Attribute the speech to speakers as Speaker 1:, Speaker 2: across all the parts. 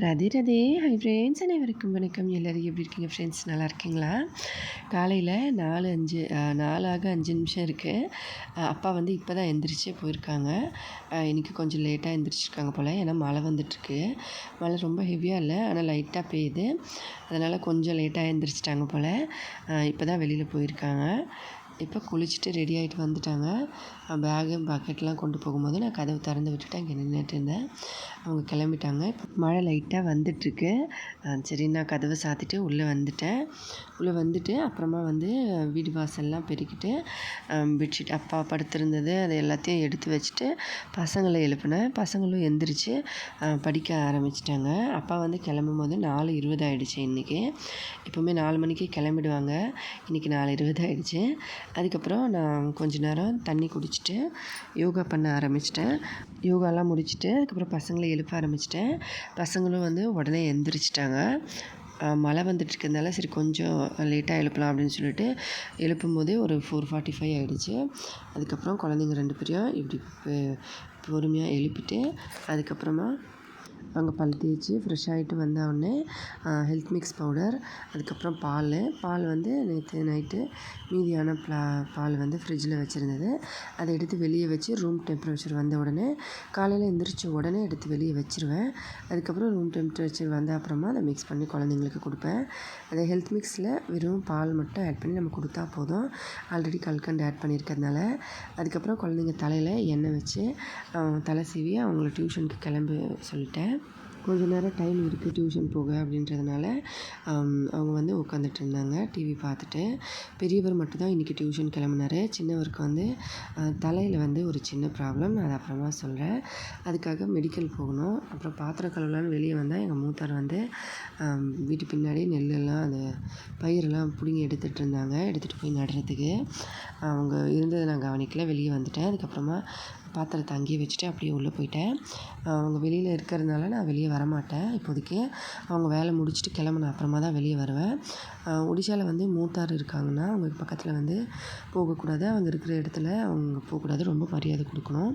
Speaker 1: ரதே ரதே. Hi friends அனைவருக்கும் வணக்கம். எல்லோரும் எப்படி இருக்கீங்க ஃப்ரெண்ட்ஸ் நல்லா இருக்கீங்களா? காலையில் நாலு அஞ்சு நாலாக அஞ்சு நிமிஷம் இருக்குது அப்பா வந்து இப்போ தான் எந்திரிச்சு போயிருக்காங்க. இன்றைக்கி கொஞ்சம் லேட்டாக எந்திரிச்சிருக்காங்க போல். ஏன்னா மழை வந்துட்டுருக்கு. மழை ரொம்ப ஹெவியாக இல்லை. ஆனால் லைட்டாக பெய்யுது. அதனால் கொஞ்சம் லேட்டாக எந்திரிச்சிட்டாங்க போல். இப்போ தான் வெளியில் போயிருக்காங்க. இப்போ குளிச்சுட்டு ரெடி ஆகிட்டு வந்துட்டாங்க. பேகு பக்கெட்லாம் கொண்டு போகும்போது நான் கதவு திறந்து விட்டுட்டு அங்கே நின்றுட்டு இருந்தேன். அவங்க கிளம்பிட்டாங்க. இப்போ மழை லைட்டாக வந்துட்டுருக்கு. சரி நான் கதவை சாத்திட்டு உள்ளே வந்துட்டேன். உள்ளே வந்துட்டு அப்புறமா வந்து வீடு வாசல்லாம் பெருக்கிட்டு பெட்ஷீட் அப்பா படுத்திருந்தது. அதை எல்லாத்தையும் எடுத்து வச்சுட்டு பசங்களை எழுப்பினேன். பசங்களும் எந்திரிச்சு படிக்க ஆரம்பிச்சிட்டாங்க. அப்பா வந்து கிளம்பும் போது நாலு இருபது ஆகிடுச்சு இன்றைக்கி எப்போவுமே நாலு மணிக்கு கிளம்பிடுவாங்க. இன்றைக்கி நாலு இருபது ஆகிடுச்சு அதுக்கப்புறம் நான் கொஞ்ச நேரம் தண்ணி குடிச்சிட்டு யோகா பண்ண ஆரம்பிச்சிட்டேன். யோகாலாம் முடிச்சுட்டு அதுக்கப்புறம் பசங்களை எழுப்ப ஆரம்பிச்சிட்டேன். பசங்களும் வந்து உடனே எந்திரிச்சிட்டாங்க. மழை வந்துட்டு இருக்கிறதுனால சரி கொஞ்சம் லேட்டாக எழுப்பலாம் அப்படின்னு சொல்லிட்டு எழுப்பும் போதே ஒரு ஃபோர் ஃபார்ட்டி ஃபைவ் ஆகிடுச்சு அதுக்கப்புறம் குழந்தைங்க ரெண்டு பேரையும் இப்படி பொறுமையாக எழுப்பிட்டு அதுக்கப்புறமா அங்கே பல் தேய்ச்சி ஃப்ரெஷ் ஆகிட்டு வந்த உடனே ஹெல்த் மிக்ஸ் பவுடர் அதுக்கப்புறம் பால். பால் வந்து நேற்று நைட்டு மீதியான ப்ளா பால் வந்து ஃப்ரிட்ஜில் வச்சுருந்தது. அதை எடுத்து வெளியே வச்சு ரூம் டெம்பரேச்சர் வந்த உடனே காலையில் எந்திரிச்ச உடனே எடுத்து வெளியே வச்சுருவேன். அதுக்கப்புறம் ரூம் டெம்பரேச்சர் வந்த அப்புறமா அதை மிக்ஸ் பண்ணி குழந்தைங்களுக்கு கொடுப்பேன். அதை ஹெல்த் மிக்ஸில் வெறும் பால் மட்டும் ஆட் பண்ணி நம்ம கொடுத்தா போதும். ஆல்ரெடி கல்கண்டு ஆட் பண்ணியிருக்கிறதுனால அதுக்கப்புறம் குழந்தைங்க தலையில் எண்ணெய் வச்சு தலை சீவி அவங்கள டியூஷனுக்கு கிளம்பி சொல்லிட்டேன். கொஞ்ச நேரம் டைம் இருக்குது டியூஷன் போக அப்படின்றதுனால அவங்க வந்து உட்காந்துட்டு இருந்தாங்க டிவி பார்த்துட்டு. பெரியவர் மட்டும்தான் இன்றைக்கி டியூஷன் கிளம்புனாரு. சின்னவருக்கு வந்து தலையில் வந்து ஒரு சின்ன ப்ராப்ளம் நான் அதை அப்புறமா சொல்கிறேன் அதுக்காக மெடிக்கல் போகணும். அப்புறம் பாத்திரம் கழுவலான்னு வெளியே வந்தால் எங்கள் மூத்தார் வந்து வீட்டு பின்னாடி நெல்லெல்லாம் அந்த பயிரெல்லாம் பிடுங்கி எடுத்துகிட்டு இருந்தாங்க. எடுத்துகிட்டு போய் நடுறதுக்கு. அவங்க இருந்ததை நான் கவனிக்கல. வெளியே வந்துட்டேன். அதுக்கப்புறமா பாத்திரத்தை அங்கேயே வச்சுட்டு அப்படியே உள்ளே போயிட்டேன். அவங்க வெளியில் இருக்கிறதுனால நான் வெளியே வரமாட்டேன் இப்போதைக்கு. அவங்க வேலை முடிச்சுட்டு கிளம்புன அப்புறமா தான் வெளியே வருவேன். ஒடிஷாவில் வந்து மூத்தார் இருக்காங்கன்னா அவங்க பக்கத்தில் வந்து போகக்கூடாது. அவங்க இருக்கிற இடத்துல அவங்க போகக்கூடாது. ரொம்ப மரியாதை கொடுக்கணும்.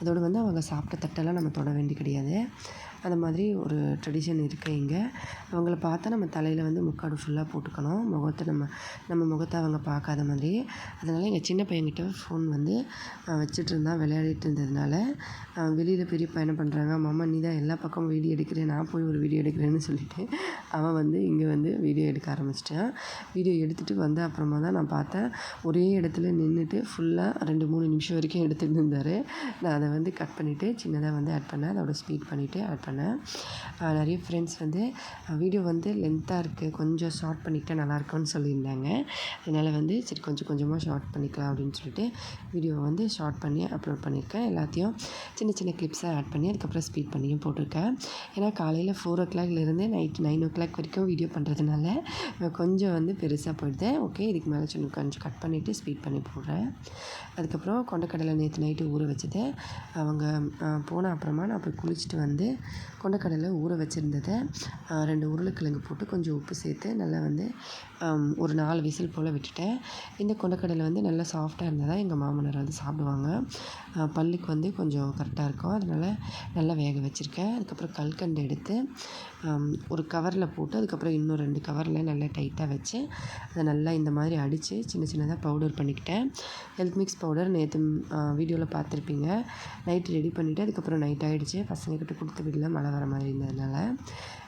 Speaker 1: அதோடு வந்து அவங்க சாப்பிட்ட தட்டெல்லாம் நம்ம தொட வேண்டி கிடையாது. அந்த மாதிரி ஒரு ட்ரெடிஷன் இருக்குது இங்கே. அவங்கள பார்த்தா நம்ம தலையில் வந்து முக்காடு ஃபுல்லாக போட்டுக்கணும். முகத்தை நம்ம நம்ம முகத்தை அவங்க பார்க்காத மாதிரி. அதனால் எங்கள் சின்ன பையன்கிட்ட ஃபோன் வந்து வச்சுட்டு இருந்தான் விளையாடிட்டு இருந்ததுனால. வெளியில் பெரிய பையனை பண்ணுறாங்க மாமா நீ தான் எல்லா பக்கமும் வீடியோ எடுக்கிறேன். நான் போய் ஒரு வீடியோ எடுக்கிறேன்னு சொல்லிவிட்டு அவன் வந்து இங்கே வந்து வீடியோ எடுக்க ஆரம்பிச்சிட்டான். வீடியோ எடுத்துகிட்டு வந்த அப்புறமா தான் நான் பார்த்தேன் ஒரே இடத்துல நின்றுட்டு ஃபுல்லாக ரெண்டு மூணு நிமிஷம் வரைக்கும் எடுத்துகிட்டு இருந்தார். நான் அதை வந்து கட் பண்ணிவிட்டு சின்னதாக வந்து ஆட் பண்ணேன். அதோட ஸ்பீட் பண்ணிவிட்டு ஆட் பண்ணேன் நிறைய ஃப்ரெண்ட்ஸ் வந்து வீடியோ வந்து லென்த்தாக இருக்குது கொஞ்சம் ஷார்ட் பண்ணிக்கிட்டால் நல்லாயிருக்கும்னு சொல்லியிருந்தாங்க. அதனால் வந்து சரி கொஞ்சம் கொஞ்சமாக ஷார்ட் பண்ணிக்கலாம் அப்படின்னு சொல்லிட்டு வீடியோவை வந்து ஷார்ட் பண்ணி அப்லோட் பண்ணியிருக்கேன். எல்லாத்தையும் சின்ன சின்ன கிளிப்ஸாக ஆட் பண்ணி அதுக்கப்புறம் ஸ்பீட் பண்ணியும் போட்டிருக்கேன். ஏன்னா காலையில் ஃபோர் ஓ கிளாக்லேருந்து நைட் நைன் ஓ கிளாக் வரைக்கும் வீடியோ பண்ணுறதுனால கொஞ்சம் வந்து பெருசாக போயிடுது. ஓகே இதுக்கு மேலே சொன்ன கொஞ்சம் கட் பண்ணிவிட்டு ஸ்பீட் பண்ணி போடுறேன். அதுக்கப்புறம் கொண்டக்கடலை நேற்று நைட்டு ஊற வச்சதை. அவங்க போன அப்புறமா நான் போய் குளிச்சுட்டு வந்து கொண்டக்கடலை ஊற வச்சுருந்ததை ரெண்டு உருளைக்கிழங்கு போட்டு கொஞ்சம் உப்பு சேர்த்து நல்லா வந்து ஒரு நாலு விசில் போல் விட்டுட்டேன். இந்த கொண்டக்கடலை வந்து நல்லா சாஃப்டாக இருந்தால் தான் எங்கள் மாமனார் வந்து சாப்பிடுவாங்க. பல்லுக்கு வந்து கொஞ்சம் கரெக்டாக இருக்கும். அதனால் நல்லா வேக வச்சுருக்கேன். அதுக்கப்புறம் கல்கண்டு எடுத்து ஒரு கவரில் போட்டு அதுக்கப்புறம் இன்னும் ரெண்டு கவரில் நல்லா டைட்டாக வச்சு அதை நல்லா இந்த மாதிரி அடித்து சின்ன சின்னதாக பவுடர் பண்ணிக்கிட்டேன். ஹெல்த் மிக்ஸ் பவுடர் நேற்று வீடியோவில் பார்த்துருப்பீங்க. நைட்டு ரெடி பண்ணிவிட்டு அதுக்கப்புறம் நைட் ஆகிடுச்சு பசங்கக்கிட்ட கொடுத்து வீட்டில் மழை வர மாதிரி இருந்ததுனால.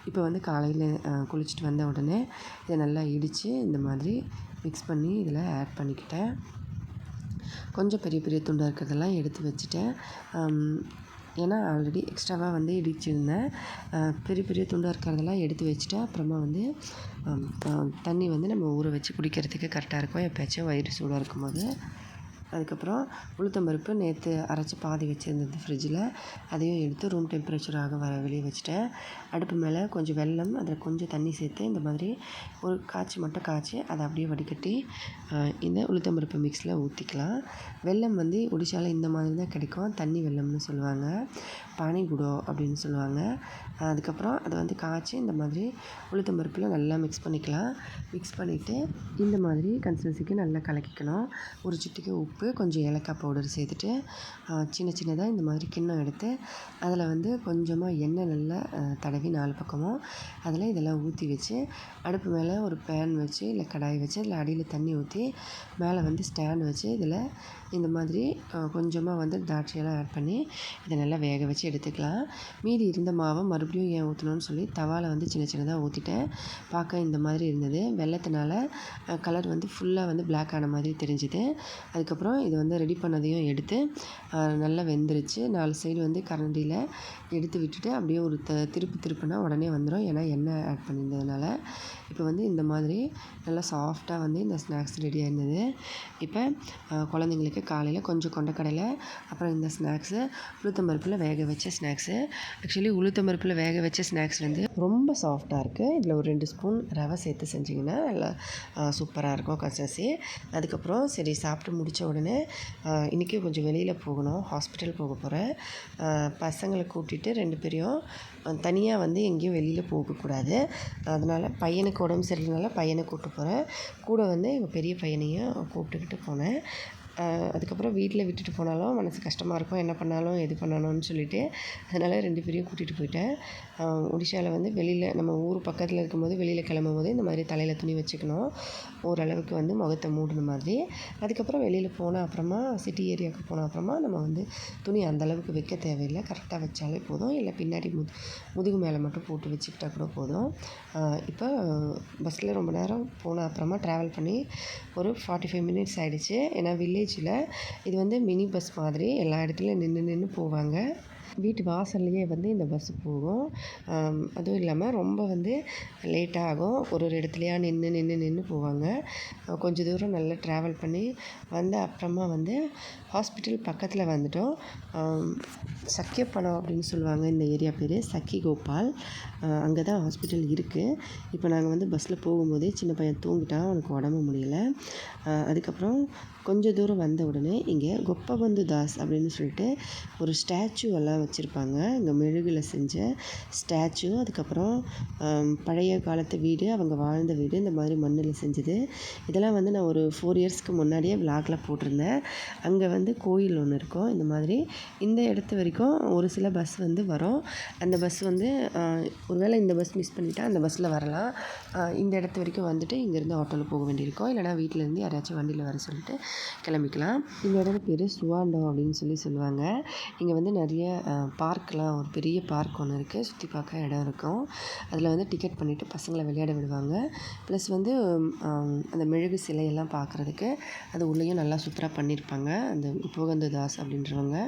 Speaker 1: இப்போ வந்து காலையில் குளிச்சுட்டு வந்த உடனே இதை நல்லா இடித்து இந்த மாதிரி மிக்ஸ் பண்ணி இதில் ஆட் பண்ணிக்கிட்டேன். கொஞ்சம் பெரிய பெரிய துண்டாக இருக்கிறதெல்லாம் எடுத்து வச்சுட்டேன். ஏன்னா ஆல்ரெடி எக்ஸ்ட்ராவாக வந்து இடிச்சிருந்தேன். பெரிய பெரிய துண்டாக இருக்கிறதெல்லாம் எடுத்து வச்சுட்டு அப்புறமா வந்து தண்ணி வந்து நம்ம ஊற வச்சு குடிக்கிறதுக்கு கரெக்டாக இருக்கும். எப்போயாச்சும் வயிறு சூடாக இருக்கும்போது. அதுக்கப்புறம் உளுத்தம்பருப்பு நேற்று அரைச்சி பாதி வச்சுருந்தது ஃப்ரிட்ஜில் அதையும் எடுத்து ரூம் டெம்பரேச்சராக வர வெளியே வச்சுட்டேன். அடுப்பு மேலே கொஞ்சம் வெல்லம் அதில் கொஞ்சம் தண்ணி சேர்த்து இந்த மாதிரி ஒரு காய்ச்சி மட்டும் காய்ச்சி அதை அப்படியே வடிகட்டி இந்த உளுத்தம்பருப்பு மிக்ஸில் ஊற்றிக்கலாம் வெல்லம் வந்து ஒடிசாவில் இந்த மாதிரி தான் கிடைக்கும். தண்ணி வெல்லம்னு சொல்லுவாங்க. பானிகுடோ அப்படின்னு சொல்லுவாங்க. அதுக்கப்புறம் அதை வந்து காய்ச்சி இந்த மாதிரி உளுத்தம் பருப்பில் நல்லா மிக்ஸ் பண்ணிக்கலாம். மிக்ஸ் பண்ணிவிட்டு இந்த மாதிரி கன்சிஸ்டன்சிக்கு நல்லா கலக்கிக்கணும். ஒரு சிட்டிக்கு உப்பு உப்பு கொஞ்சம் ஏலக்காய் பவுடர் சேர்த்துட்டு சின்ன சின்னதாக இந்த மாதிரி கிண்ணம் எடுத்து அதில் வந்து கொஞ்சமாக எண்ணெய் நல்லா தடவி நாலு பக்கமும் அதில் இதெல்லாம் ஊற்றி வச்சு அடுப்பு மேலே ஒரு பேன் வச்சு இல்லை கடாய் வச்சு அதில் அடியில் தண்ணி ஊற்றி மேலே வந்து ஸ்டாண்ட் வச்சு இதில் இந்த மாதிரி கொஞ்சமாக வந்து திராட்சையெல்லாம் ஆட் பண்ணி இதை நல்லா வேக வச்சு எடுத்துக்கலாம். மீதி இருந்த மாவை மறுபடியும் ஏன் ஊற்றணும்னு சொல்லி தவாவில் வந்து சின்ன சின்னதாக ஊற்றிட்டேன் பார்க்க இந்த மாதிரி இருந்தது. வெள்ளத்தினால கலர் வந்து ஃபுல்லாக வந்து பிளாக் ஆன மாதிரி தெரிஞ்சுது. அதுக்கப்புறம் இது வந்து ரெடி பண்ணதையும் எடுத்து நல்லா வெந்துருச்சு. நாலு சைடு வந்து கரண்டியில் எடுத்து விட்டுட்டு அப்படியே ஒரு த திருப்பு திருப்புனா உடனே வந்துடும் ஏன்னா எண்ணெய் ஆட் பண்ணியிருந்ததுனால. இப்போ வந்து இந்த மாதிரி நல்லா சாஃப்டாக வந்து இந்த ஸ்நாக்ஸ் ரெடியாக இருந்தது இப்போ குழந்தைங்களுக்கு காலையில் கொஞ்சம் கொண்டக்கடலை அப்புறம் இந்த ஸ்நாக்ஸு உளுத்தம்பருப்பில் வேக வச்ச ஸ்நாக்ஸு ஆக்சுவலி உளுத்தம்பருப்பில் வேக வச்ச ஸ்நாக்ஸ் வந்து ரொம்ப சாஃப்டாக இருக்குது இதில் ஒரு ரெண்டு ஸ்பூன் ரவை சேர்த்து செஞ்சிங்கன்னா நல்லா சூப்பராக இருக்கும் கசசி அதுக்கப்புறம் சரி சாப்பிட்டு முடித்த உடனே இன்றைக்கி கொஞ்சம் வெளியில் போகணும். ஹாஸ்பிட்டல் போக போகிறேன் பசங்களை கூட்டிகிட்டு ரெண்டு பேரையும் தனியாக வந்து எங்கேயும் வெளியில் போகக்கூடாது அதனால் பையனுக்கு உடம்பு சரியில்லைனால பையனை கூப்பிட்டு போகிறேன் கூட வந்து எங்கள் பெரிய பையனையும் கூப்பிட்டுக்கிட்டு போனேன். அதுக்கப்புறம் வீட்டில் விட்டுட்டு போனாலும் மனசு கஷ்டமாக இருக்கும். என்ன பண்ணாலும் எது பண்ணணும்னு சொல்லிட்டு. அதனால் ரெண்டு பேரையும் கூட்டிகிட்டு போயிட்டேன். ஒடிஷாவில் வந்து வெளியில் நம்ம ஊர் பக்கத்தில் இருக்கும்போது வெளியில் கிளம்பும் போது இந்த மாதிரி தலையில் துணி வச்சுக்கணும். ஓரளவுக்கு வந்து முகத்தை மூடின மாதிரி. அதுக்கப்புறம் வெளியில் போன அப்புறமா சிட்டி ஏரியாவுக்கு போன அப்புறமா நம்ம வந்து துணி அந்தளவுக்கு வைக்க தேவையில்லை. கரெக்டாக வச்சாலே போதும். இல்லை பின்னாடி முது முதுகு மேலே மட்டும் போட்டு வச்சுக்கிட்டா கூட போதும். இப்போ பஸ்ஸில் ரொம்ப நேரம் போன அப்புறமா ட்ராவல் பண்ணி ஒரு ஃபார்ட்டி ஃபைவ் மினிட்ஸ் ஆகிடுச்சு ஏன்னா வில்லேஜ் வில்லேஜில் இது வந்து மினி பஸ் மாதிரி எல்லா இடத்துலையும் நின்று நின்று போவாங்க. வீட்டு வாசல்லையே வந்து இந்த பஸ்ஸு போகும். அதுவும் இல்லாமல் ரொம்ப வந்து லேட்டாக ஆகும். ஒரு ஒரு இடத்துலையா நின்று நின்று நின்று போவாங்க. கொஞ்சம் தூரம் நல்லா ட்ராவல் பண்ணி வந்த அப்புறமா வந்து ஹாஸ்பிட்டல் பக்கத்தில் வந்துட்டோம். சக்கியப்பணம் அப்படின்னு சொல்லுவாங்க இந்த ஏரியா பேர் சக்கி கோபால் அங்கே தான் ஹாஸ்பிட்டல் இருக்குது இப்போ நாங்கள் வந்து பஸ்ஸில் போகும்போதே சின்ன பையன் தூங்கிட்டான். அவனுக்கு உடம்பு முடியல. அதுக்கப்புறம் கொஞ்சம் தூரம் வந்த உடனே இங்கே கொப்பபந்து தாஸ் அப்படின்னு சொல்லிட்டு ஒரு ஸ்டாச்சு எல்லாம் வச்சுருப்பாங்க. இங்கே மெழுகில் செஞ்ச ஸ்டாச்சு. அதுக்கப்புறம் பழைய காலத்து வீடு அவங்க வாழ்ந்த வீடு இந்த மாதிரி மண்ணில் செஞ்சது. இதெல்லாம் வந்து நான் ஒரு ஃபோர் இயர்ஸ்க்கு முன்னாடியே விளாகில் போட்டிருந்தேன். அங்கே வந்து கோயில் ஒன்று இருக்கும். இந்த மாதிரி இந்த இடத்து வரைக்கும் ஒரு சில பஸ் வந்து வரும். அந்த பஸ் வந்து ஒருவேளை இந்த பஸ் மிஸ் பண்ணிவிட்டா அந்த பஸ்ஸில் வரலாம். இந்த இடத்து வரைக்கும் வந்துட்டு இங்கேருந்து ஆட்டோவில் போக வேண்டியிருக்கும். இல்லைனா வீட்டிலேருந்து யாராச்சும் வண்டியில் வர சொல்லிட்டு கிளம்பிக்கலாம். இந்த இடம் பேர் சுவாண்டம் அப்படின்னு சொல்லி சொல்லுவாங்க. இங்கே வந்து நிறைய பார்க்கெலாம் ஒரு பெரிய பார்க் ஒன்று இருக்குது சுற்றி பார்க்க இடம் இருக்கும். அதில் வந்து டிக்கெட் பண்ணிவிட்டு பசங்களை விளையாட விடுவாங்க. ப்ளஸ் வந்து அந்த மெழுகு சிலையெல்லாம் பார்க்குறதுக்கு அது உள்ளேயும் நல்லா சூப்பராக பண்ணியிருப்பாங்க. அந்த புகந்து தாஸ் அப்படின்றவங்க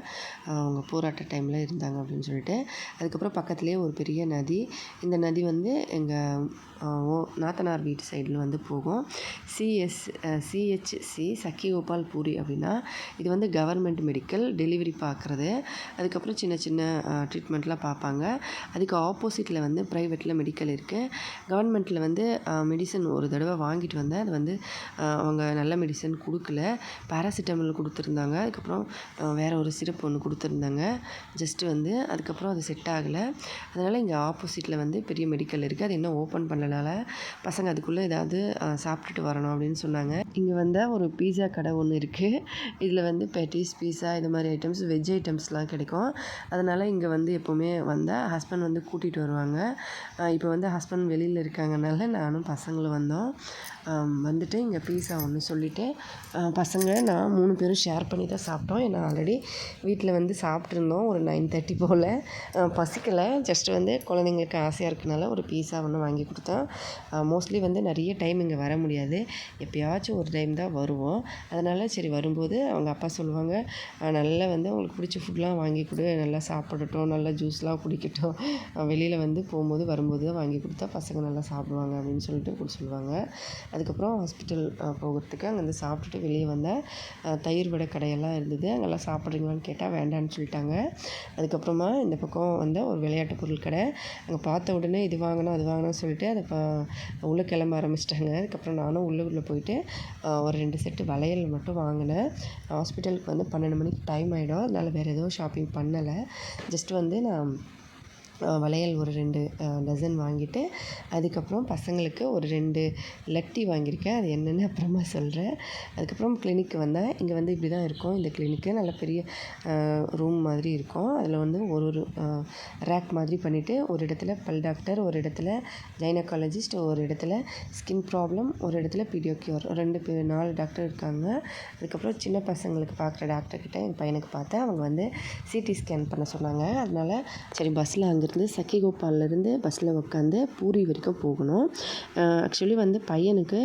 Speaker 1: அவங்க போராட்ட டைமில் இருந்தாங்க அப்படின்னு சொல்லிட்டு. அதுக்கப்புறம் பக்கத்துலேயே ஒரு பெரிய நதி. இந்த நதி வந்து எங்கள் நாத்தனார் வீட்டு சைடில் வந்து போகும். சிஎஸ் சிஹெச்சி சக்கி கோபால் பூரி அப்படின்னா இது வந்து கவர்மெண்ட் மெடிக்கல் டெலிவரி பார்க்குறது. அதுக்கப்புறம் சின்ன சின்ன ட்ரீட்மெண்ட்லாம் பார்ப்பாங்க. அதுக்கு ஆப்போசிட்டில் வந்து ப்ரைவேட்டில் மெடிக்கல் இருக்குது கவர்மெண்ட்டில் வந்து மெடிசன் ஒரு தடவை வாங்கிட்டு வந்தேன். அது வந்து அவங்க நல்ல மெடிசன் கொடுக்கல. பேராசிட்டமல் கொடுத்துருந்தாங்க. அதுக்கப்புறம் வேறு ஒரு சிரப் ஒன்று கொடுத்துருந்தாங்க. ஜஸ்ட்டு வந்து அதுக்கப்புறம் அது செட் ஆகலை. அதனால் இங்கே ஆப்போசிட்டில் வந்து பெரிய மெடிக்கல் இருக்குது அது இன்னும் ஓப்பன் பண்ணனால பசங்க அதுக்குள்ளே ஏதாவது சாப்பிட்டுட்டு வரணும் அப்படின்னு சொன்னாங்க. இங்கே வந்தால் ஒரு பீஸா கடை கடை ஒன்று இருக்குது இதில் வந்து பெட்டிஸ் பீஸா இது மாதிரி ஐட்டம்ஸ் வெஜ் ஐட்டம்ஸ்லாம் கிடைக்கும். அதனால் இங்கே வந்து எப்போவுமே வந்தால் ஹஸ்பண்ட் வந்து கூட்டிகிட்டு வருவாங்க. இப்போ வந்து ஹஸ்பண்ட் வெளியில் இருக்காங்கனால நானும் பசங்களும் வந்தோம். வந்துட்டு இங்கே பீஸா ஒன்று சொல்லிவிட்டு பசங்க நான் மூணு பேரும் ஷேர் பண்ணி தான் சாப்பிட்டோம். ஏன்னா ஆல்ரெடி வீட்டில் வந்து சாப்பிட்ருந்தோம் ஒரு நைன் தேர்ட்டி போல். பசிக்கலை. ஜஸ்ட் வந்து குழந்தைங்களுக்கு ஆசையாக இருக்கனால ஒரு பீஸா ஒன்று வாங்கி கொடுத்தோம். மோஸ்ட்லி வந்து நிறைய டைம் இங்கே வர முடியாது. எப்போயாச்சும் ஒரு டைம் தான் வருவோம். அதனால் சரி வரும்போது அவங்க அப்பா சொல்லுவாங்க நல்லா வந்து அவங்களுக்கு பிடிச்ச ஃபுட்லாம் வாங்கி கொடு. நல்லா சாப்பிடட்டும். நல்லா ஜூஸ்லாம் குடிக்கட்டும். வெளியில் வந்து போகும்போது வரும்போது தான் வாங்கி கொடுத்தா பசங்க நல்லா சாப்பிடுவாங்க அப்படின்னு சொல்லிட்டு கொடுத்து சொல்லுவாங்க. அதுக்கப்புறம் ஹாஸ்பிட்டல் போகிறதுக்கு அங்கேருந்து சாப்பிட்டுட்டு வெளியே வந்தேன். தயிர் வடை கடையெல்லாம் இருந்தது. அங்கெல்லாம் சாப்பிட்றீங்களான்னு கேட்டால் வேண்டான்னு சொல்லிட்டாங்க. அதுக்கப்புறமா இந்த பக்கம் வந்து ஒரு விளையாட்டு பொருள் கடை. அங்கே பார்த்த உடனே இது வாங்கணும் அது வாங்கணும்னு சொல்லிட்டு அதை உள்ளே கிளம்ப ஆரம்பிச்சிட்டாங்க. அதுக்கப்புறம் நானும் உள்ளே உள்ளே போயிட்டு ஒரு ரெண்டு செட்டு வளையல் மட்டும் வாங்கினேன். ஹாஸ்பிட்டலுக்கு வந்து பன்னெண்டு மணிக்கு டைம் ஆகிடும் அதனால் வேறு எதுவும் ஷாப்பிங் பண்ணலை. ஜஸ்ட் வந்து நான் வளையல் ஒரு ரெண்டு டசன் வாங்கிட்டு அதுக்கப்புறம் பசங்களுக்கு ஒரு ரெண்டு லட்டி வாங்கியிருக்கேன். அது என்னென்னு அப்புறமா சொல்கிறேன் அதுக்கப்புறம் கிளினிக் வந்தேன். இங்கே வந்து இப்படி தான் இருக்கும். இந்த கிளினிக்கு நல்ல பெரிய ரூம் மாதிரி இருக்கும். அதில் வந்து ஒரு ஒரு ரேக் மாதிரி பண்ணிவிட்டு ஒரு இடத்துல பல் டாக்டர் ஒரு இடத்துல ஜைனகாலஜிஸ்ட் ஒரு இடத்துல ஸ்கின் ப்ராப்ளம் ஒரு இடத்துல பீடியோக்யூர் ரெண்டு பேர் நாலு டாக்டர் இருக்காங்க. அதுக்கப்புறம் சின்ன பசங்களுக்கு பார்க்குற டாக்டர்கிட்ட என் பையனுக்கு பார்த்தேன். அவங்க வந்து சிடி ஸ்கேன் பண்ண சொன்னாங்க. அதனால் சரி பஸ்ஸில் அங்கே அங்கேருந்து சக்கிகோபால்லேருந்து பஸ்ஸில் உட்காந்து பூரி வரைக்கும் போகணும். ஆக்சுவலி வந்து பையனுக்கு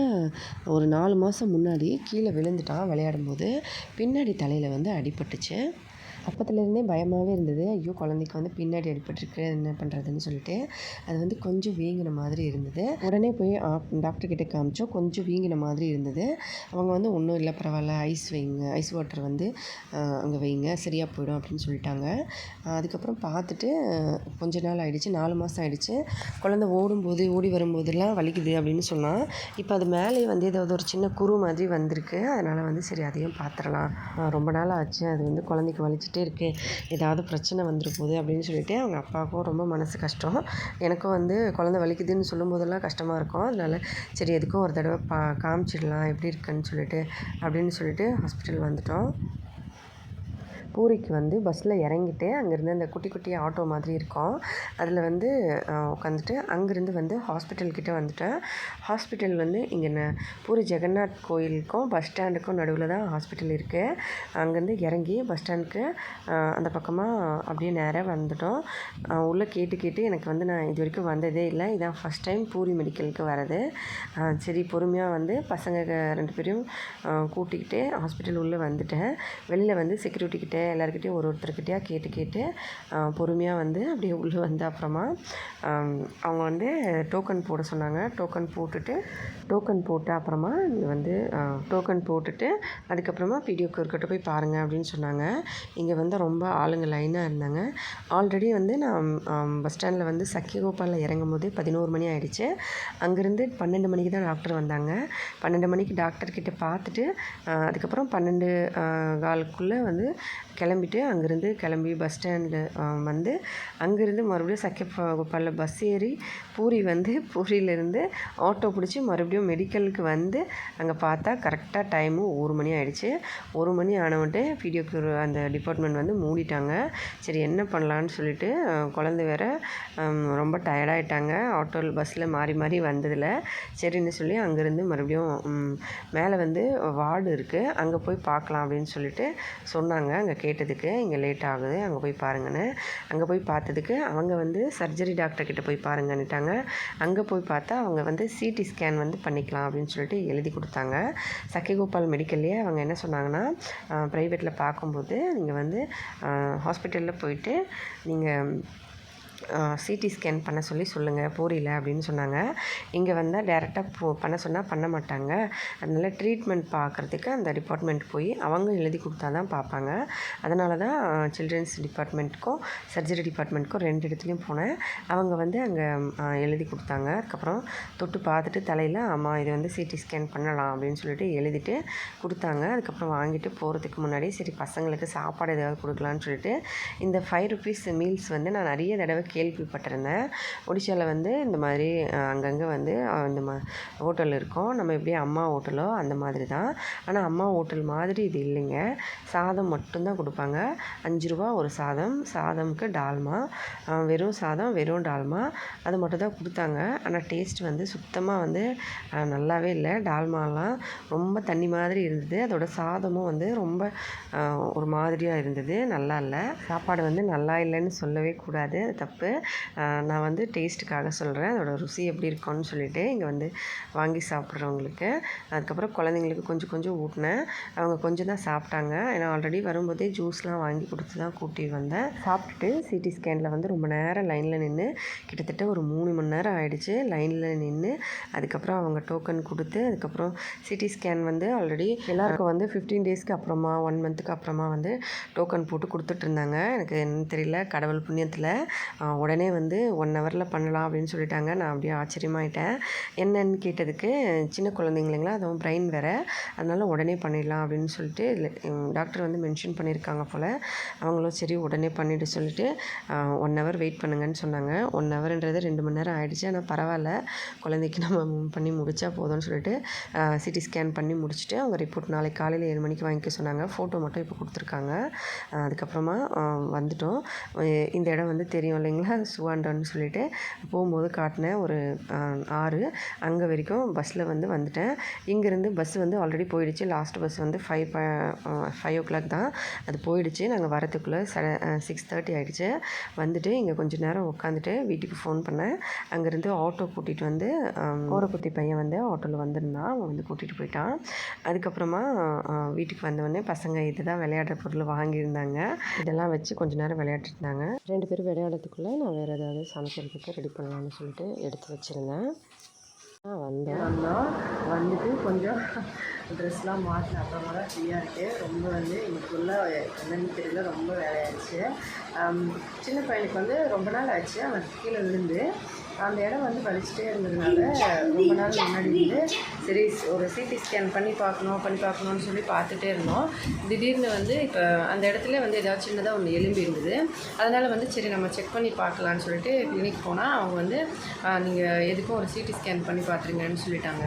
Speaker 1: ஒரு நாலு மாதம் முன்னாடி கீழே விழுந்துட்டான் விளையாடும்போது. பின்னாடி தலையில் வந்து அடிபட்டுச்சு. அப்பத்துலேருந்தே பயமாகவே இருந்தது. ஐயோ குழந்தைக்கு வந்து பின்னாடி அடிபட்டிருக்கு என்ன பண்ணுறதுன்னு சொல்லிட்டு. அது வந்து கொஞ்சம் வீங்கின மாதிரி இருந்தது. உடனே போய் டாக்டர்கிட்ட காமிச்சோம் கொஞ்சம் வீங்கின மாதிரி இருந்தது. அவங்க வந்து ஒன்றும் இல்லை பரவாயில்ல ஐஸ் வைங்க ஐஸ் வாட்டர் வந்து அங்கே வைங்க சரியாக போயிடும் அப்படின்னு சொல்லிட்டாங்க. அதுக்கப்புறம் பார்த்துட்டு கொஞ்ச நாள் ஆகிடுச்சு நாலு மாதம் ஆகிடுச்சு குழந்த ஓடும்போது ஓடி வரும்போதெல்லாம் வலிக்குது அப்படின்னு சொன்னால் இப்போ அது மேலே வந்து ஏதாவது ஒரு சின்ன குரு மாதிரி வந்திருக்கு. அதனால் வந்து சரி அதையும் பார்த்துடலாம். ரொம்ப நாள் ஆச்சு. அது வந்து குழந்தைக்கு வலிச்சு வலிச்சுட்டே இருக்குது ஏதாவது பிரச்சனை வந்துட போகுது அப்படின்னு சொல்லிட்டு அவங்க அப்பாவுக்கும் ரொம்ப மனசு கஷ்டம். எனக்கும் வந்து குழந்த வலிக்குதுன்னு சொல்லும்போதெல்லாம் கஷ்டமாக இருக்கும். அதனால் சரி எதுக்கும் ஒரு தடவை பா காமிச்சிடலாம். எப்படி இருக்குன்னு சொல்லிட்டு அப்படின்னு சொல்லிட்டு ஹாஸ்பிட்டல் வந்துட்டோம். பூரிக்கு வந்து பஸ்ஸில் இறங்கிட்டு அங்கேருந்து அந்த குட்டி குட்டி ஆட்டோ மாதிரி இருக்கும். அதில் வந்து உட்காந்துட்டு அங்கேருந்து வந்து ஹாஸ்பிட்டல் கிட்டே வந்துட்டேன். ஹாஸ்பிட்டல் வந்து இங்கே ந பூரி ஜெகநாத் கோயிலுக்கும் பஸ் ஸ்டாண்டுக்கும் நடுவில் தான் ஹாஸ்பிட்டல் இருக்குது அங்கேருந்து இறங்கி பஸ் ஸ்டாண்டுக்கு அந்த பக்கமாக அப்படியே நேராக வந்துட்டோம். உள்ளே கேட்டு கேட்டு எனக்கு வந்து நான் இது வரைக்கும் வந்ததே இல்லை. இதான் ஃபஸ்ட் டைம் பூரி மெடிக்கலுக்கு வரது. சரி பொறுமையாக வந்து பசங்க ரெண்டு பேரையும் கூட்டிக்கிட்டு ஹாஸ்பிட்டல் உள்ளே வந்துட்டேன். வெளியில் வந்து செக்யூரிட்டிக்கிட்டே கிட்டே எல்லாருக்கிட்டையும் ஒரு ஒருத்தர்கிட்டயா கேட்டு கேட்டு பொறுமையாக வந்து அப்படியே உள்ளே வந்து அப்புறமா அவங்க வந்து டோக்கன் போட சொன்னாங்க. டோக்கன் போட்டுட்டு டோக்கன் போட்டு அப்புறமா இங்கே வந்து டோக்கன் போட்டுட்டு அதுக்கப்புறமா பிடிஓ பிடிஓக்கர்கிட்ட போய் பாருங்கள் அப்படின்னு சொன்னாங்க. இங்கே வந்து ரொம்ப ஆளுங்க லைனாக இருந்தாங்க. ஆல்ரெடி வந்து நான் பஸ் ஸ்டாண்டில் வந்து சக்கியகோபாலில் இறங்கும் போது பதினோரு மணி ஆகிடுச்சு அங்கேருந்து பன்னெண்டு மணிக்கு தான் டாக்டர் வந்தாங்க. பன்னெண்டு மணிக்கு டாக்டர்கிட்ட பார்த்துட்டு அதுக்கப்புறம் பன்னெண்டு காலுக்குள்ளே வந்து கிளம்பிட்டு அங்கேருந்து கிளம்பி பஸ் ஸ்டாண்டில் வந்து அங்கேருந்து மறுபடியும் சக்கியப்பாளையம் பஸ் ஏறி பூரி வந்து பூரியிலேருந்து ஆட்டோ பிடிச்சி மறுபடியும் மெடிக்கலுக்கு வந்து அங்கே பார்த்தா கரெக்டாக டைமு ஒரு மணி ஆகிடுச்சு ஒரு மணி ஆனவன்ட்டு வீடியோக்கு அந்த டிபார்ட்மெண்ட் வந்து மூடிட்டாங்க. சரி என்ன பண்ணலான்னு சொல்லிட்டு குழந்தை வேற ரொம்ப டயர்டாகிட்டாங்க ஆட்டோவில் பஸ்ஸில் மாறி மாறி வந்ததில் சரின்னு சொல்லி அங்கேருந்து மறுபடியும் மேலே வந்து வார்டு இருக்குது அங்கே போய் பார்க்கலாம் அப்படின்னு சொல்லிட்டு சொன்னாங்க. அங்கே கேட்டதுக்கு இங்கே லேட் ஆகுது. அங்கே போய் பாருங்கன்னு. அங்கே போய் பார்த்ததுக்கு அவங்க வந்து சர்ஜரி டாக்டர் கிட்ட போய் பாருங்கன்னுட்டாங்க. அங்கே போய் பார்த்தா அவங்க வந்து சிடி ஸ்கேன் வந்து பண்ணிக்கலாம் அப்படின்னு சொல்லிட்டு எழுதி கொடுத்தாங்க. சக்கிகோபால் மெடிக்கல்லையே அவங்க என்ன சொன்னாங்கன்னா ப்ரைவேட்டில் பார்க்கும்போது நீங்கள் வந்து ஹாஸ்பிட்டலில் போயிட்டு நீங்கள் சிடி ஸ்கேன் பண்ண சொல்லி சொல்லுங்கள் பூரியில் அப்படின்னு சொன்னாங்க. இங்கே வந்தால் டேரெக்டாக போ பண்ண சொன்னால் பண்ண மாட்டாங்க. அதனால் ட்ரீட்மெண்ட் பார்க்குறதுக்கு அந்த டிபார்ட்மெண்ட் போய் அவங்க எழுதி கொடுத்தா தான் பார்ப்பாங்க அதனால தான் சில்ட்ரன்ஸ் டிபார்ட்மெண்ட்டுக்கும் சர்ஜரி டிபார்ட்மெண்ட்டுக்கும் ரெண்டு இடத்துலையும் போனேன். அவங்க வந்து அங்கே எழுதி கொடுத்தாங்க. அதுக்கப்புறம் தொட்டு பார்த்துட்டு தலையில் ஆமாம் இது வந்து சிடி ஸ்கேன் பண்ணலாம் அப்படின்னு சொல்லிட்டு எழுதிட்டு கொடுத்தாங்க. அதுக்கப்புறம் வாங்கிட்டு போகிறதுக்கு முன்னாடி சரி பசங்களுக்கு சாப்பாடு ஏதாவது கொடுக்கலான்னு சொல்லிட்டு இந்த ஃபைவ் ருபீஸ் மீல்ஸ் வந்து நான் நிறைய தடவை கேள்விப்பட்டிருந்தேன். ஒடிஷாவில் வந்து இந்த மாதிரி அங்கங்கே வந்து இந்த மா ஹோட்டல் இருக்கும். நம்ம எப்படி அம்மா ஹோட்டலோ அந்த மாதிரி தான் ஆனால் அம்மா ஹோட்டல் மாதிரி இது இல்லைங்க. சாதம் மட்டும்தான் கொடுப்பாங்க. அஞ்சு ரூபா ஒரு சாதம். சாதம்க்கு டால்மா. வெறும் சாதம் வெறும் டால்மா. அது மட்டும் தான் கொடுத்தாங்க. ஆனால் டேஸ்ட் வந்து சுத்தமாக வந்து நல்லாவே இல்லை. டால்மாலாம் ரொம்ப தண்ணி மாதிரி இருந்தது. அதோட சாதமும் வந்து ரொம்ப ஒரு மாதிரியாக இருந்தது. நல்லா இல்லை. சாப்பாடு வந்து நல்லா இல்லைன்னு சொல்லவே கூடாது. தப்பு தப்பு நான் வந்து டேஸ்ட்டுக்காக சொல்கிறேன் அதோட ருசி எப்படி இருக்கும்னு சொல்லிவிட்டு இங்கே வந்து வாங்கி சாப்பிட்றவங்களுக்கு. அதுக்கப்புறம் குழந்தைங்களுக்கு கொஞ்சம் கொஞ்சம் ஊட்டினேன். அவங்க கொஞ்சம் தான் சாப்பிட்டாங்க. ஏன்னா ஆல்ரெடி வரும்போதே ஜூஸ்லாம் வாங்கி கொடுத்து தான் கூட்டி வந்தேன். சாப்பிட்டுட்டு சிடி ஸ்கேனில் வந்து ரொம்ப நேரம் லைனில் நின்று கிட்டத்தட்ட ஒரு மூணு மணி நேரம் ஆகிடுச்சு லைனில் நின்று அதுக்கப்புறம் அவங்க டோக்கன் கொடுத்து அதுக்கப்புறம் சிடி ஸ்கேன் வந்து ஆல்ரெடி எல்லாருக்கும் வந்து ஃபிஃப்டீன் டேஸ்க்கு அப்புறமா ஒன் மந்த்துக்கு அப்புறமா வந்து டோக்கன் போட்டு கொடுத்துட்ருந்தாங்க எனக்கு என்ன தெரியல கடவுள் புண்ணியத்தில்
Speaker 2: உடனே வந்து ஒன் ஹவரில் பண்ணலாம் அப்படின்னு சொல்லிட்டாங்க. நான் அப்படியே ஆச்சரியமாயிட்டேன். என்னன்னு கேட்டதுக்கு சின்ன குழந்தைங்களா அதுவும் பிரெயின் வேறு. அதனால் உடனே பண்ணிடலாம் அப்படின்னு சொல்லிட்டு டாக்டர் வந்து மென்ஷன் பண்ணியிருக்காங்க போல். அவங்களும் சரி உடனே பண்ணிட்டு சொல்லிட்டு ஒன் ஹவர் வெயிட் பண்ணுங்கன்னு சொன்னாங்க. ஒன் ஹவர்ன்றது ரெண்டு மணி நேரம் ஆகிடுச்சு ஆனால் பரவாயில்ல. குழந்தைக்கு நம்ம பண்ணி முடித்தா போதும்னு சொல்லிட்டு சிடி ஸ்கேன் பண்ணி முடிச்சுட்டு அவங்க ரிப்போர்ட் நாளைக்கு காலையில் ஏழு மணிக்கு வாங்கிக்க சொன்னாங்க. ஃபோட்டோ மட்டும் இப்போ கொடுத்துருக்காங்க. அதுக்கப்புறமா வந்துட்டோம். இந்த இடம் வந்து தெரியும் இல்லைங்க இல்லைங்களா சுவாண்டன்னு சொல்லிட்டு போகும்போது காட்டினேன் ஒரு ஆறு. அங்கே வரைக்கும் பஸ்ஸில் வந்து வந்துட்டேன். இங்கேருந்து பஸ் வந்து ஆல்ரெடி போயிடுச்சு. லாஸ்ட் பஸ் வந்து ஃபைவ் ஃபைவ் ஓ கிளாக் தான். அது போயிடுச்சு. நாங்கள் வரத்துக்குள்ளே செ சிக்ஸ் தேர்ட்டி ஆகிடுச்சு வந்துட்டு இங்கே கொஞ்சம் நேரம் உட்காந்துட்டு வீட்டுக்கு ஃபோன் பண்ணேன். அங்கேருந்து ஆட்டோ கூட்டிகிட்டு வந்து ஓரக்குத்தி பையன் வந்து ஆட்டோவில் வந்திருந்தான். அவன் வந்து கூட்டிகிட்டு போயிட்டான். அதுக்கப்புறமா வீட்டுக்கு வந்தவொடனே பசங்க இதுதான் விளையாடுற பொருள் வாங்கியிருந்தாங்க. இதெல்லாம் வச்சு கொஞ்ச நேரம் விளையாடிட்டு இருந்தாங்க. ரெண்டு பேரும் விளையாடுறதுக்குள்ளே நான் வேறு ஏதாவது சமைக்கிறதுக்கு ரெடி பண்ணலாம்னு சொல்லிட்டு எடுத்து வச்சுருந்தேன். நான் வந்தேன். வந்தோம் வந்துட்டு கொஞ்சம் ட்ரெஸ்லாம் மாற்றின அப்புறமா தான் ஃப்ரீயாக இருக்குது ரொம்ப வந்து இன்னைக்குள்ள என்னன்னு தெரியல ரொம்ப வேலையாயிடுச்சு. சின்ன பையனுக்கு வந்து ரொம்ப நாள் ஆச்சு. அவன் கீழே விழுந்து அந்த இடம் வந்து வலிச்சுட்டே இருந்ததுனால ரொம்ப நாள் முன்னாடி வந்து சரி ஒரு சிடி ஸ்கேன் பண்ணி பார்க்கணும் பண்ணி பார்க்கணுன்னு சொல்லி பார்த்துட்டே இருந்தோம். திடீர்னு வந்து இப்போ அந்த இடத்துல வந்து ஏதாவது சின்னதாக ஒன்று எலும்பி இருந்தது. அதனால் வந்து சரி நம்ம செக் பண்ணி பார்க்கலான்னு சொல்லிட்டு கிளினிக் போனால் அவங்க வந்து நீங்கள் எதுக்கும் ஒரு சிடி ஸ்கேன் பண்ணி பார்த்துருங்கன்னு சொல்லிட்டாங்க.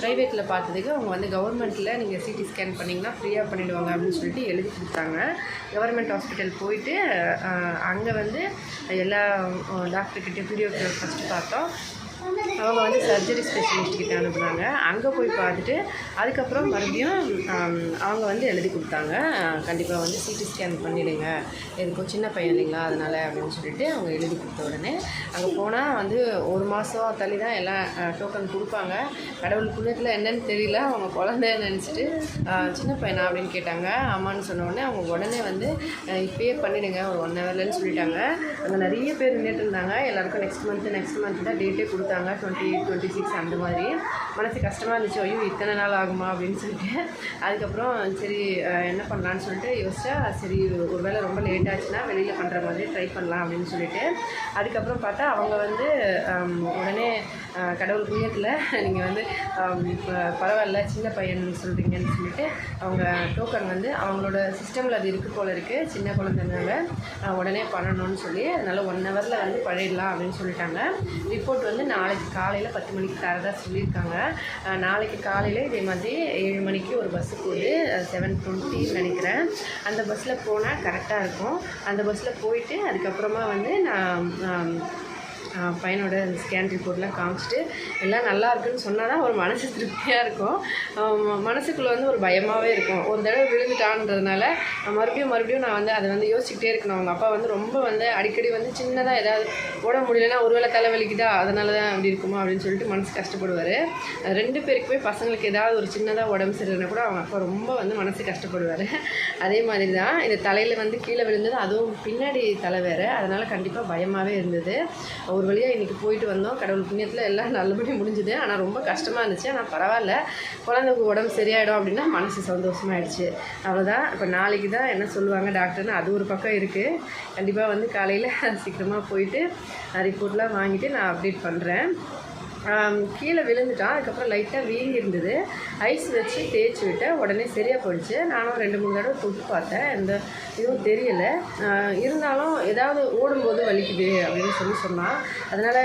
Speaker 2: ப்ரைவேட்டில் பார்த்ததுக்கு அவங்க வந்து கவர்மெண்ட்டில் நீங்கள் சிடி ஸ்கேன் பண்ணிங்கன்னா ஃப்ரீயாக பண்ணிவிடுவாங்க அப்படின்னு சொல்லிட்டு எழுதி கொடுத்தாங்க. கவர்மெண்ட் ஹாஸ்பிட்டல் போயிட்டு அங்கே வந்து எல்லா டாக்டர்கிட்ட வீடியோ ஃபஸ்ட்டு பார்த்தோம். அவங்க வந்து சர்ஜரி ஸ்பெஷலிஸ்ட் கிட்ட அனுப்புனாங்க. அங்கே போய் பார்த்துட்டு அதுக்கப்புறம் மறுபடியும் அவங்க வந்து எழுதி கொடுத்தாங்க. கண்டிப்பாக வந்து சிடி ஸ்கேன் பண்ணிவிடுங்க எதுக்கும் சின்ன பையன் இல்லைங்களா? அதனால் அப்படின்னு சொல்லிட்டு அவங்க எழுதி கொடுத்த உடனே அங்கே போனால் வந்து ஒரு மாதம் தள்ளி தான் எல்லாம் டோக்கன் கொடுப்பாங்க. கடவுள் புண்ணியத்தில் என்னன்னு தெரியல. அவங்க குழந்தைய நினச்சிட்டு சின்ன பையனா அப்படின்னு கேட்டாங்க. ஆமான்னு சொன்ன உடனே அவங்க உடனே வந்து இப்பயே பண்ணிடுங்க. ஒரு ஒன் ஹவர்லன்னு சொல்லிட்டாங்க. அங்கே நிறைய பேர் நின்றுட்டு இருந்தாங்க. எல்லாருக்கும் நெக்ஸ்ட் மந்த்து நெக்ஸ்ட் மந்த்து தான் டேட்டே கொடுத்தாங்க. கொடுத்தாங்க டுவெண்ட்டி எயிட் டுவெண்ட்டி சிக்ஸ் அந்த மாதிரி. மனசு கஷ்டமாக இருந்துச்சு. ஐயோ இத்தனை நாள் ஆகுமா அப்படின்னு சொல்லிட்டு. அதுக்கப்புறம் சரி என்ன பண்ணலான்னு சொல்லிட்டு யோசிச்சா சரி ஒரு வேளை ரொம்ப லேட் ஆச்சுன்னா வெளியில் பண்ணுற மாதிரி ட்ரை பண்ணலாம் அப்படின்னு சொல்லிட்டு. அதுக்கப்புறம் பார்த்தா அவங்க வந்து உடனே கடவுள் புண்ணியத்தில் நீங்கள் வந்து பரவாயில்ல சின்ன பையன் சொல்கிறீங்கன்னு சொல்லிட்டு அவங்க டோக்கன் வந்து அவங்களோட சிஸ்டமில் அது இருக்குது போல் இருக்குது சின்ன குழந்தைனால உடனே பண்ணணும்னு சொல்லி அதனால் ஒன் ஹவரில் வந்து பழையிடலாம் அப்படின்னு சொல்லிட்டாங்க. ரிப்போர்ட் வந்து நாளைக்கு காலையில் பத்து மணிக்கு தரதா சொல்லியிருக்காங்க. நாளைக்கு காலையில் இதே மாதிரி ஏழு மணிக்கு ஒரு பஸ்ஸு போகுது செவன் டுவெண்ட்டின்னு நினைக்கிறேன். அந்த பஸ்ஸில் போனால் கரெக்டாக இருக்கும். அந்த பஸ்ஸில் போயிட்டு அதுக்கப்புறமா வந்து நான் பையனோட ஸ்கேன் ரிப்போர்ட்லாம் காமிச்சிட்டு எல்லாம் நல்லா இருக்குன்னு சொன்னால் தான் ஒரு மனசு திருப்தியாக இருக்கும். மனசுக்குள்ளே வந்து ஒரு பயமாகவே இருக்கும். ஒரு தடவை விழுந்துட்டான்றதுனால மறுபடியும் மறுபடியும் நான் வந்து அதை வந்து யோசிச்சுக்கிட்டே இருக்கணும். அவங்க அப்பா வந்து ரொம்ப வந்து அடிக்கடி வந்து சின்னதாக ஏதாவது ஓட முடியலன்னா ஒருவேளை தலைவலிக்குதா? அதனால தான் அப்படி இருக்குமா? அப்படின்னு சொல்லிட்டு மனசு கஷ்டப்படுவார். ரெண்டு பேருக்குமே பசங்களுக்கு ஏதாவது ஒரு சின்னதாக உடம்பு சரியில்லைனா கூட அவங்க அப்பா ரொம்ப வந்து மனசு கஷ்டப்படுவார். அதே மாதிரி தான் இந்த தலையில் வந்து கீழே விழுந்தது அதுவும் பின்னாடி தலை வேறு. அதனால் கண்டிப்பாக பயமாகவே இருந்தது. ஒரு ஒரு வழியாக இன்றைக்கி போயிட்டு வந்தோம். கடவுள் புண்ணியத்தில் எல்லாம் நல்லபடியாக முடிஞ்சுது. ஆனால் ரொம்ப கஷ்டமாக இருந்துச்சு. ஆனால் பரவாயில்ல. குழந்தைக்கு உடம்பு சரியாயிடும் அப்படின்னா மனசு சந்தோஷமாயிடுச்சு. அவ்வளோதான் இப்போ நாளைக்கு தான் என்ன சொல்லுவாங்க டாக்டர்னு? அது ஒரு பக்கம் இருக்குது கண்டிப்பாக வந்து காலையில் சீக்கிரமாக போயிட்டு ரிப்போர்ட்லாம் வாங்கிட்டு நான் அப்டேட் பண்ணுறேன் கீழே விழுந்துட்டான் அதுக்கப்புறம் லைட்டாக வீங்கி இருந்தது ஐஸ் வச்சு தேய்ச்சி விட்டேன். உடனே சரியாக போயிடுச்சு. நானும் ரெண்டு மூணு தடவை தொட்டு பார்த்தேன். எந்த இதுவும் தெரியலை. இருந்தாலும் ஏதாவது ஓடும்போது வலிக்குது அப்படின்னு சொல்லி சொன்னால் அதனால்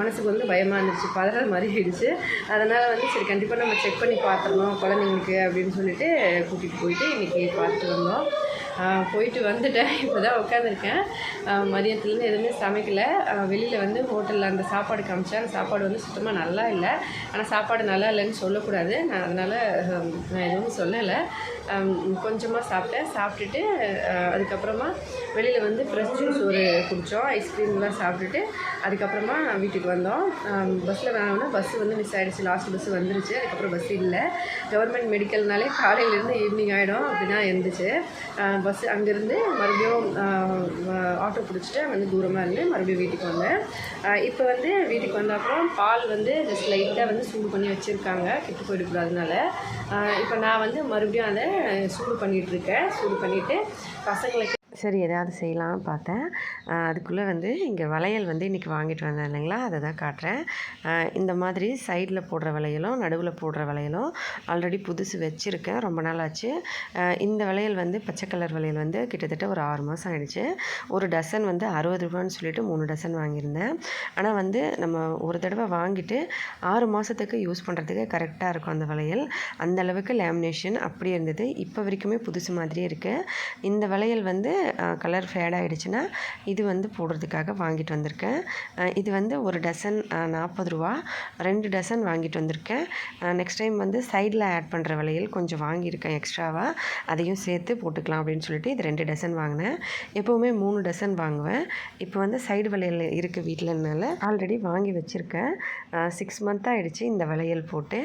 Speaker 2: மனசுக்கு வந்து பயமாக இருந்துச்சு. பதற மாதிரி ஆயிடுச்சு. அதனால் வந்து சரி கண்டிப்பாக நம்ம செக் பண்ணி பார்த்துடணும் குழந்தைங்களுக்கு அப்படின்னு சொல்லிட்டு கூட்டிகிட்டு போயிட்டு இன்றைக்கி பார்த்துட்டு வந்தோம். போயிட்டு வந்துட்டேன். இப்போ தான் உட்காந்துருக்கேன் மதியத்துலேருந்து எதுவுமே சமைக்கலை. வெளியில் வந்து ஹோட்டலில் அந்த சாப்பாடு காமிச்சேன். அந்த சாப்பாடு வந்து சுத்தமாக நல்லா இல்லை. ஆனால் சாப்பாடு நல்லா இல்லைன்னு சொல்லக்கூடாது. நான் அதனால் நான் எதுவும் சொல்லலை. கொஞ்சமாக சாப்பிட்டேன். சாப்பிட்டுட்டு அதுக்கப்புறமா வெளியில் வந்து ஃப்ரெஷ் ஜூஸ் ஒரு குடித்தோம் ஐஸ்கிரீம்லாம் சாப்பிட்டுட்டு அதுக்கப்புறமா வீட்டுக்கு வந்தோம். பஸ்ஸில் வேணாம்னா பஸ்ஸு வந்து மிஸ் ஆகிடுச்சு லாஸ்ட் பஸ்ஸு வந்துருச்சு. அதுக்கப்புறம் பஸ் இல்லை. கவர்மெண்ட் மெடிக்கல்னாலே காலையிலேருந்து ஈவினிங் ஆகிடும் அப்படின்னா இருந்துச்சு பஸ் அங்கேருந்து மறுபடியும் ஆட்டோ பிடிச்சிட்டு வந்து தூரமாக இருந்து மறுபடியும் வீட்டுக்கு வந்தேன். இப்போ வந்து வீட்டுக்கு வந்த அப்புறம் பால் வந்து ஜஸ்ட் லைட்டாக வந்து சூடு பண்ணி வச்சுருக்காங்க. கெட்டு போயிடக்கூடாதுனால. இப்போ நான் வந்து மறுபடியும் அதை சூடு பண்ணிகிட்ருக்கேன் சூடு பண்ணிவிட்டு பசங்களுக்கு
Speaker 1: சரி எதாவது செய்யலாம்னு பார்த்தேன். அதுக்குள்ளே வந்து இங்கே வளையல் வந்து இன்றைக்கி வாங்கிட்டு வந்தேன் இல்லைங்களா? அதை தான் காட்டுறேன். இந்த மாதிரி சைடில் போடுற வளையலும் நடுவில் போடுற வளையலும் ஆல்ரெடி புதுசு வச்சுருக்கேன். ரொம்ப நாள் ஆச்சு. இந்த வளையல் வந்து பச்சை கலர் வளையல் வந்து கிட்டத்தட்ட ஒரு ஆறு மாதம் ஆகிடுச்சு ஒரு டசன் வந்து அறுபது ரூபான்னு சொல்லிட்டு மூணு டசன் வாங்கியிருந்தேன். ஆனால் வந்து நம்ம ஒரு தடவை வாங்கிட்டு ஆறு மாதத்துக்கு யூஸ் பண்ணுறதுக்கு கரெக்டாக இருக்கும் அந்த வளையல். அந்தளவுக்கு லேமினேஷன் அப்படி இருந்தது. இப்போ வரைக்குமே புதுசு மாதிரியே இருக்குது இந்த வளையல் வந்து கலர் ஃபேட் ஆகிடுச்சுன்னா இது வந்து போடுறதுக்காக வாங்கிட்டு வந்திருக்கேன். இது வந்து ஒரு டசன் நாற்பது ரூபா. ரெண்டு டசன் வாங்கிட்டு வந்திருக்கேன். நெக்ஸ்ட் டைம் வந்து சைடில் ஆட் பண்ணுற வளையல் கொஞ்சம் வாங்கியிருக்கேன் எக்ஸ்ட்ராவாக அதையும் சேர்த்து போட்டுக்கலாம் அப்படின்னு சொல்லிட்டு இது ரெண்டு டசன் வாங்கினேன். எப்போவுமே மூணு டசன் வாங்குவேன். இப்போ வந்து சைடு வளையல் இருக்குது வீட்டிலனால ஆல்ரெடி வாங்கி வச்சுருக்கேன். சிக்ஸ் மந்த் ஆகிடுச்சு இந்த வளையல் போட்டு.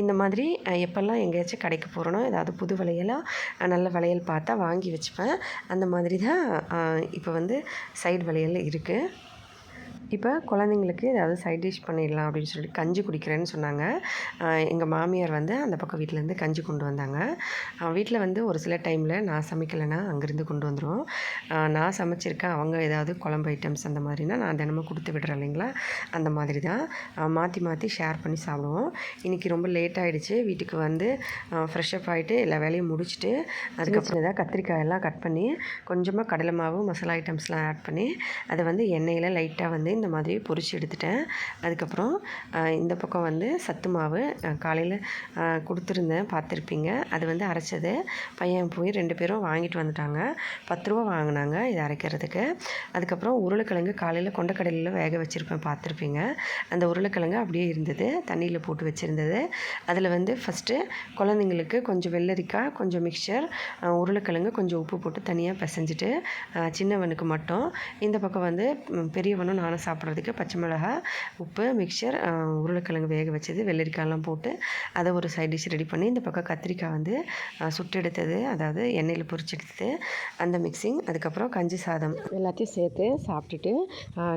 Speaker 1: இந்த மாதிரி எப்போல்லாம் எங்கேயாச்சும் கடைக்கு போகிறனோ ஏதாவது புது வளையலாக நல்ல வளையல் பார்த்தா வாங்கி வச்சுப்பேன். அந்த மாதிரி மாதிரி தான் இப்போ வந்து சைடு வளையல் இருக்குது இப்போ குழந்தைங்களுக்கு ஏதாவது சைட் டிஷ் பண்ணிடலாம் அப்படின்னு சொல்லிட்டு கஞ்சி குடிக்கிறேன்னு சொன்னாங்க. எங்கள் மாமியார் வந்து அந்த பக்கம் வீட்டிலேருந்து கஞ்சி கொண்டு வந்தாங்க. வீட்டில் வந்து ஒரு சில டைமில் நான் சமைக்கலைன்னா அங்கேருந்து கொண்டு வந்துடும் நான் சமைச்சிருக்கேன். அவங்க ஏதாவது குழம்பு ஐட்டம்ஸ் அந்த மாதிரினா நான் தினமும் கொடுத்து விடுறேன் இல்லைங்களா? அந்த மாதிரி தான் மாற்றி மாற்றி ஷேர் பண்ணி சாப்பிடுவோம். இன்றைக்கி ரொம்ப லேட் ஆகிடுச்சு வீட்டுக்கு வந்து ஃப்ரெஷ்அப் ஆகிட்டு எல்லா வேலையும் முடிச்சுட்டு அதுக்கப்புறம் ஏதாவது கத்திரிக்காய் எல்லாம் கட் பண்ணி கொஞ்சமாக கடலை மாவு மசாலா ஐட்டம்ஸ்லாம் ஆட் பண்ணி அதை வந்து எண்ணெயில் லைட்டாக வந்து இந்த மாதிரி பொரித்து எடுத்துட்டேன். அதுக்கப்புறம் இந்த பக்கம் வந்து சத்து மாவு காலையில் கொடுத்துருந்தேன். பார்த்துருப்பீங்க அது வந்து அரைச்சது. பையன் போய் ரெண்டு பேரும் வாங்கிட்டு வந்துட்டாங்க. பத்து ரூபா வாங்கினாங்க இது அரைக்கிறதுக்கு. அதுக்கப்புறம் உருளைக்கிழங்கு காலையில் கொண்டக்கடலையில் வேக வச்சுருப்பேன். பார்த்துருப்பீங்க அந்த உருளைக்கிழங்கு அப்படியே இருந்தது. தண்ணியில் போட்டு வச்சுருந்தது. அதில் வந்து ஃபஸ்ட்டு குழந்தைங்களுக்கு கொஞ்சம் வெள்ளரிக்காய் கொஞ்சம் மிக்சர் உருளைக்கிழங்கு கொஞ்சம் உப்பு போட்டு தனியாக பிசைஞ்சிட்டு சின்னவனுக்கு மட்டும். இந்த பக்கம் வந்து பெரியவனும் நானும் சாப்பிட்றதுக்கு பச்சை மிளகா உப்பு மிக்சர் உருளைக்கிழங்கு வேக வச்சது வெள்ளரிக்காயெல்லாம் போட்டு அதை ஒரு சைட் டிஷ் ரெடி பண்ணி இந்த பக்கம் கத்திரிக்காய் வந்து சுட்டு எடுத்தது. அதாவது எண்ணெயில் பொரிச்செடுத்தது. அந்த மிக்சிங் அதுக்கப்புறம் கஞ்சி சாதம் எல்லாத்தையும் சேர்த்து சாப்பிட்டுட்டு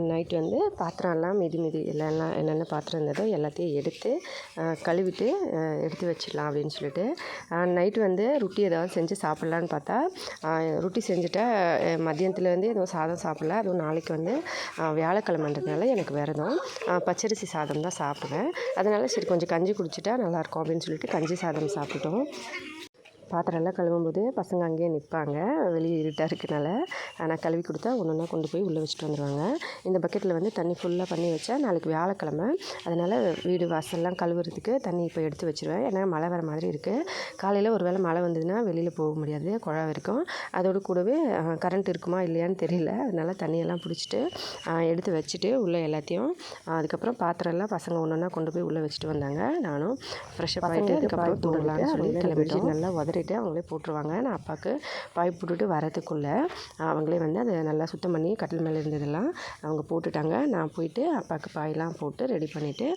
Speaker 1: நைட்டு வந்து பாத்திரம் எல்லாம் மிதி மிதி எல்லாம் என்னென்ன பாத்திரம் இருந்ததோ எல்லாத்தையும் எடுத்து கழுவிட்டு எடுத்து வச்சிடலாம் அப்படின்னு சொல்லிட்டு நைட்டு வந்து ரொட்டி ஏதாவது செஞ்சு சாப்பிட்லான்னு பார்த்தா ரொட்டி செஞ்சுட்டா மதியத்தில் வந்து எதுவும் சாதம் சாப்பிட்ல அதுவும் நாளைக்கு வந்து வியாழக்கிழமை பண்ணுறதுனால எனக்கு விரதம் பச்சரிசி சாதம் தான் சாப்பிடுவேன். அதனால் சரி கொஞ்சம் கஞ்சி குடிச்சிட்டா நல்லாயிருக்கும் அப்படின்னு சொல்லிட்டு கஞ்சி சாதம் சாப்பிட்டோம். பாத்திரம்லாம் கழுவும்போது பசங்க அங்கேயே நிற்பாங்க. வெளியே இருட்டாக இருக்கனால. நான் கழுவி கொடுத்தா ஒன்று ஒன்றா கொண்டு போய் உள்ளே வச்சுட்டு வந்துடுவாங்க இந்த பக்கெட்டில் வந்து தண்ணி ஃபுல்லாக பண்ணி வச்சா நாளைக்கு வியாழக்கிழமை. அதனால் வீடு வாசல்லாம் கழுவுறதுக்கு தண்ணி இப்போ எடுத்து வச்சுருவேன். ஏன்னா மழை வர மாதிரி இருக்குது காலையில் ஒரு வேளை மழை வந்ததுன்னா வெளியில் போக முடியாது. குழா இருக்கும் அதோடு கூடவே கரண்ட் இருக்குமா இல்லையான்னு தெரியல. அதனால் தண்ணியெல்லாம் பிடிச்சிட்டு எடுத்து வச்சுட்டு உள்ளே எல்லாத்தையும் அதுக்கப்புறம் பாத்திரம்லாம் பசங்க ஒன்று ஒன்றா கொண்டு போய் உள்ளே வச்சுட்டு வந்தாங்க. நானும் ஃப்ரெஷ்ஷப் ஆகிட்டு அதுக்கப்புறம் தூங்கலாம்னு சொல்லி கிளம்பிட்டு நல்லா உதறி போட்டுட்டு அவங்களே போட்டுருவாங்க. நான் அப்பாவுக்கு பாய் போட்டுட்டு வரதுக்குள்ளே அவங்களே வந்து அதை நல்லா சுத்தம் பண்ணி கட்டில் மேலே இருந்ததெல்லாம் அவங்க போட்டுட்டாங்க. நான் போயிட்டு அப்பாவுக்கு பாயெல்லாம் போட்டு ரெடி பண்ணிவிட்டு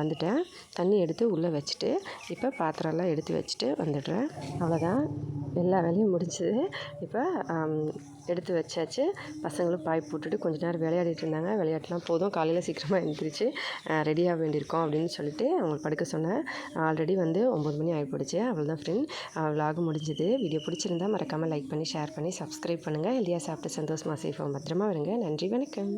Speaker 1: வந்துட்டேன். தண்ணி எடுத்து உள்ளே வச்சுட்டு இப்போ பாத்திரம்லாம் எடுத்து வச்சுட்டு வந்துடுறேன். அவ்வளோதான் எல்லா வேலையும் முடிஞ்சது. இப்போ எடுத்து வச்சாச்சு. பசங்களும் பாய் போட்டுட்டு கொஞ்ச நேரம் விளையாடிட்டு இருந்தாங்க. விளையாட்டுலாம் போதும். காலையில் சீக்கிரமாக எழுந்திரிச்சு ரெடியாக வேண்டியிருக்கோம் அப்படின்னு சொல்லிட்டு அவங்களுக்கு படுக்க சொன்னேன். ஆல்ரெடி வந்து ஒம்பது மணி ஆகிப்போடுச்சு. அவ்வளோதான் ஃப்ரெண்ட் விலாக் முடிஞ்சது. வீடியோ பிடிச்சிருந்தா மறக்காமல் லைக் பண்ணி ஷேர் பண்ணி சப்ஸ்கிரைப் பண்ணுங்கள் ஹெல்தியாக சாப்பிட்டு சந்தோஷமாக சேஃபாக பத்திரமா வருங்க. நன்றி வணக்கம்.